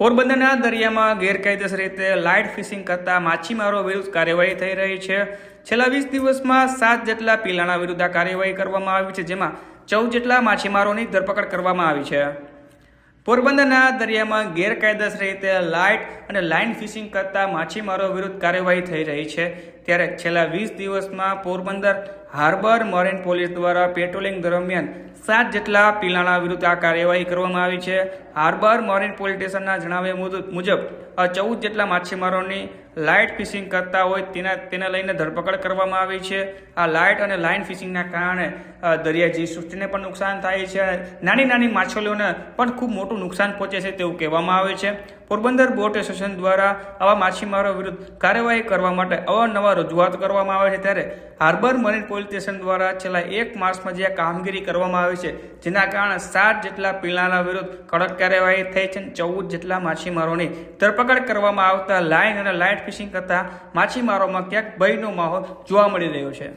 પોરબંદરના દરિયામાં ગેરકાયદેસર રીતે લાઇટ ફિશિંગ કરતા માછીમારો વિરુદ્ધ કાર્યવાહી થઈ રહી છે. છેલ્લા વીસ દિવસમાં સાત જેટલા પિલાણા વિરુદ્ધ કાર્યવાહી કરવામાં આવી છે, જેમાં ચૌદ જેટલા માછીમારોની ધરપકડ કરવામાં આવી છે. પોરબંદરના દરિયામાં ગેરકાયદેસર રીતે લાઇટ અને લાઇન ફિશિંગ કરતા માછીમારો વિરુદ્ધ કાર્યવાહી થઈ રહી છે. ત્યારે છેલ્લા વીસ દિવસમાં પોરબંદર હાર્બર મરીન પોલીસ દ્વારા પેટ્રોલિંગ દરમિયાન સાત જેટલા પીલાણા વિરુદ્ધ આ કાર્યવાહી કરવામાં આવી છે. હાર્બર મરીન પોલીસ સ્ટેશનના જણાવ્યા મુજબ ચૌદ જેટલા માછીમારોની લાઇટ ફિશિંગ કરતા હોય તેના, તેને લઈને ધરપકડ કરવામાં આવી છે. આ લાઇટ અને લાઇન ફિશિંગના કારણે દરિયા જીવસૃષ્ટિને પણ નુકસાન થાય છે. નાની નાની માછલીઓને પણ ખૂબ મોટું નુકસાન પહોંચે છે તેવું કહેવામાં આવે છે. પોરબંદર બોટ એસોસિએશન દ્વારા આવા માછીમારો વિરુદ્ધ કાર્યવાહી કરવા માટે અવારનવાર રજૂઆત કરવામાં આવે છે ત્યારે હાર્બર મરીન પોલીસ સ્ટેશન દ્વારા છેલ્લા એક માસમાં જે કામગીરી કરવામાં આવી છે, જેના કારણે સાત જેટલા પિલાના વિરુદ્ધ કડક કાર્યવાહી થઈ છે ચૌદ જેટલા માછીમારોની ધરપકડ કરવામાં આવતા લાઇન અને લાઇટ ફિશિંગ કરતા માછીમારોમાં ક્યાંક ભયનો માહોલ જોવા મળી રહ્યો છે.